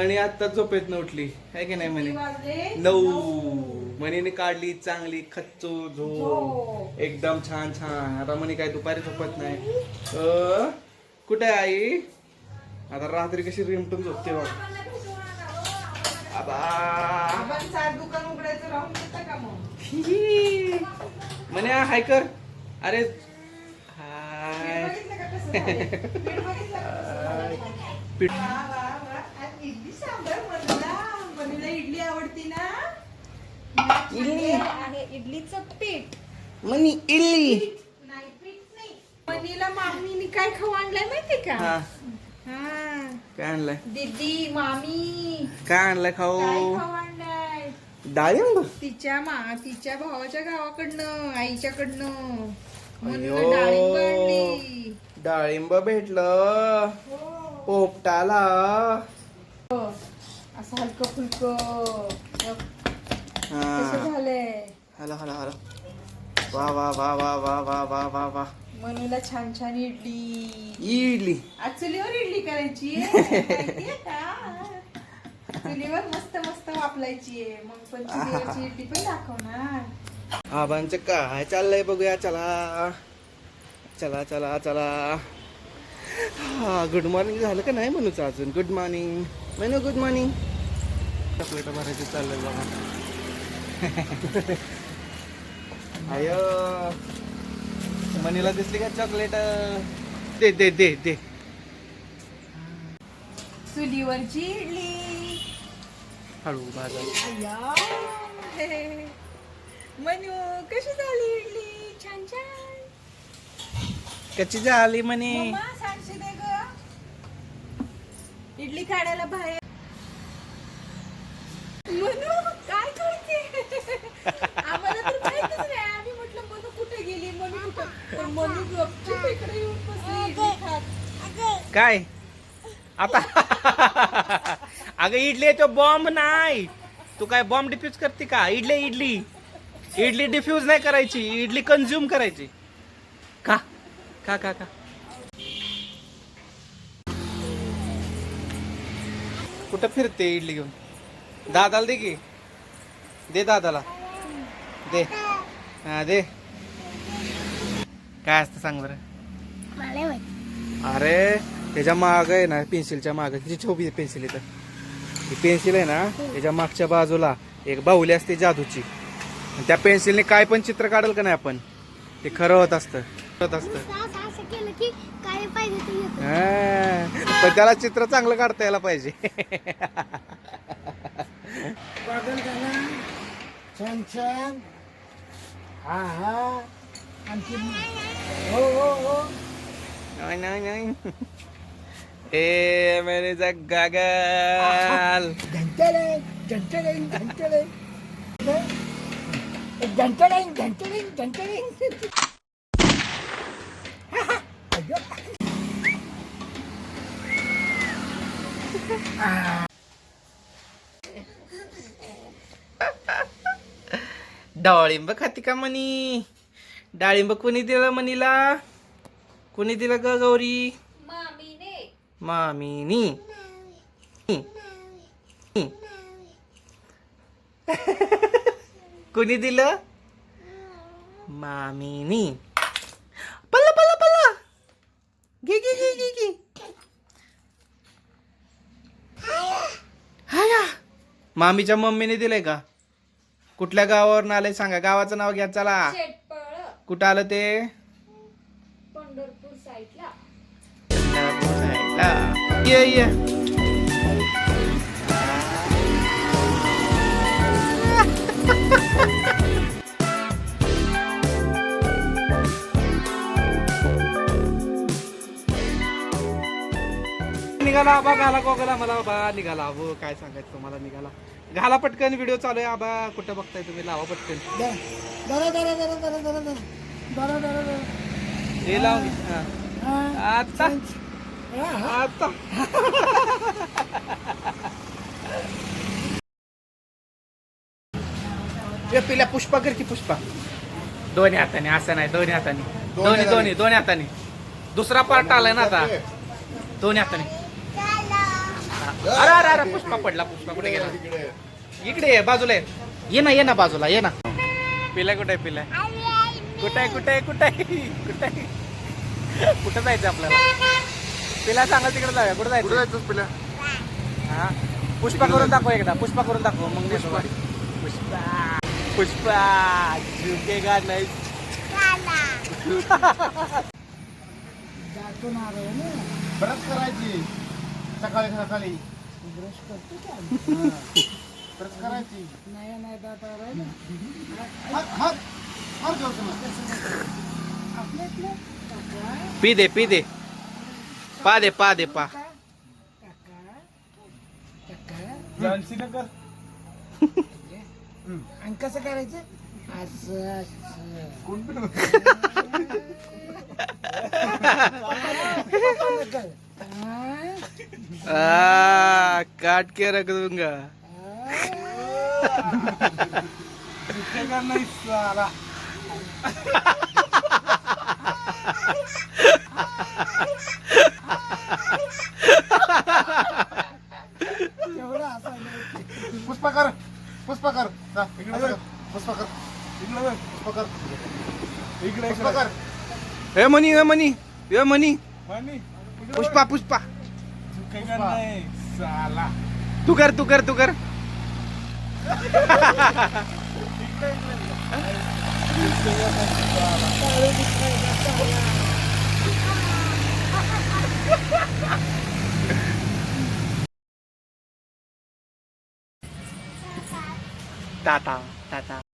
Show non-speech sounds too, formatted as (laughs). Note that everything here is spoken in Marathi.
मणी आत्ताच झोपेत उठली आहे की नाही मणी नऊ. मणीने काढली चांगली खच्चो झो एकदम छान छान. आता मणी काय दुपारी झोपत नाही. अ कुठे आई? आता रात्री कशी रिमटून झोपते बघ. म्हणे हाय कर. अरे हाय. पीठ इडली आवडती ना? इडली. आहे. इडलीचं पीठ. म्हणी इल्ली नाही पीठ नाही. मनीला मामीने काय खाऊ आणलंय माहिती का? हा. हा. काय आणलंय? दीदी मामी. काय आणलंय काय खाऊ खाऊ आणलंय डाळिंब तिच्या मा तिच्या भावाच्या गावाकडनं आईच्याकडनं. म्हणून अय्यो. डाळिंब आणली. डाळिंब भेटलं. हो. पोपटाला. असं हलकं फुलकं. झालंय. Hello hello hello. वा वा वा वा वा वा वा वा वा. मनूला छान छान इडली. इडली. आज चुलीवर इडली करायची (laughs) चुलीवर मस्त मस्त वापलायची आहे. मग पण चुलीवरची इडली पण दाखवणार. आबांचं काय चाललंय बघूया. चला. चला चला चला. हा गुड मॉर्निंग झालं का नाही म्हणूच अजून? Good morning menu good morning chocolate भरायचं चाललंय बघा. (laughs) अय. मनीला दिसली का चॉकलेट? दे दे दे दे. चुलीवरची इडली. हळू भाजा. हे. (laughs) मनू कशी झाली इडली? छान छान. कशी झाली म्हणे मम्मा सांगशी दे ग. इडली काढायला बाहेर मनू काय करते आम्हाला तर माहितच नाही आम्ही म्हटलं मनू कुठे गेली मनू कुठं तर मनू गपचूप इकडे येऊन बसली इडली खात काय? आता अगं इडली तो बॉम्ब नाही. तू काय बॉम्ब डिफ्यूज करते का? इडली इडली. इडली डिफ्यूज नाही करायची. इडली कन्झ्युम करायची. का का का का कुठं फिरते इडली घेऊन? दादाला दे की. दे दादाला. दे. हा दे. काय असतं सांग बरं? अरे त्याच्या माग आहे ना पेन्सिलच्या माग. तिची छोबी पेन्सिल इथं. ही पेन्सिल आहे ना त्याच्या मागच्या बाजूला एक बाहुली असते जादूची. आणि त्या पेन्सिलने काय पण चित्र काढल का नाही आपण ते खरं होत असतं. होत असतं. असं केलं की काय पाहिजे ते येतं. हा. पण त्याला चित्र चांगलं काढता यायला पाहिजे. छान छान. हा हा. आणखी हो हो हो. नाही नाही नाही. ए मेरे गागल। डाळिंब खाती का मनी? डाळिंब कोणी दिलं मनीला? कोणी दिलं ग गौरी? मामीने (laughs) कोणी दिलं? मामीनी पल्ला पल्ला पल्ला. घे घे घे घे घे. हाया मामीच्या मम्मीने दिलंय का? कुठल्या गावावरून आलंय सांगा. गावाचं नाव घ्या चला. कुठं आलं ते? ये ये (laughs) निघाला आबा घाला गोगाला मला बा निघाला. हो काय सांगायचं तुम्हाला निघाला. घाला पटकन व्हिडिओ चालू आहे आबा. कुठं बघताय तुम्ही? लावा पटकन. हे लाव आता. आता. ए, पिल्या पुष्पा कर की पुष्पा. दोन्ही हाताने असं नाही दोन्ही हाताने. दोन्ही दोन्ही दोन्ही हाताने. दुसरा पार्ट आलाय ना आता. दोन्ही हाताने. अरे अरे अरे पुष्पा पडला पुष्पा कुठे गेला? इकडे ये बाजूला ये. ये ना ये ना बाजूला ये ना. पिलाय कुठे आहे पिलाय? कुठे आहे कुठे आहे कुठे आहे? कुठे आहे? कुठं जायचं आपल्याला? पिला सांगा तिकडे जाऊया. कुठं कुठे जायचं जायचं पिल्या? हा. पुष्पा करून दाखव एकदा. पुष्पा करून दाखव. मग नेतो गाडी. पुष्पा. पुष्पा. झुकेगा नाही जातो ना रे ना. ब्रश करायची. सकाळी सकाळी. ब्रश करतो का? ब्रश करायची नाही नाही दाता हात इथलं काका पी दे पी दे. दे पा दे पा काका काका आणि कसं करायचं असं असं हा? आ, काट के रख दूंगा नाही साला एवढं हसायला पुष्पाकर पुष्पाकर. जा, इकडे बघ. पुष्पाकर. इकडे बघ. पुष्पाकर. इकडे पुष्पाकर. हे मनी हे मनी. हे मनी. पुष्पा पुष्पा. साला. तू कर तू कर तू कर. (laughs) 大大大大